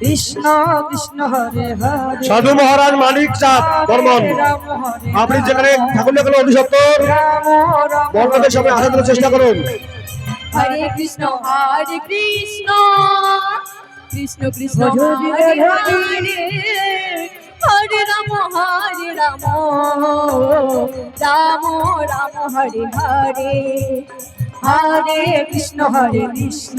কৃষ্ণ কৃষ্ণ হরে হরে। সাধু মহারাজ মালিক চাঁদ বর্মন। আপনি যেখানে থাকুন না কেন অতি সত্তর রাম রাম। বর্মনের সামনে আসা দেওয়ার চেষ্টা করুন। হরে কৃষ্ণ হরে কৃষ্ণ। কৃষ্ণ কৃষ্ণ হরে হরে হরে। হরে হরে রাম হরে রাম। রাম রাম হরে হরে। হরে কৃষ্ণ হরে কৃষ্ণ।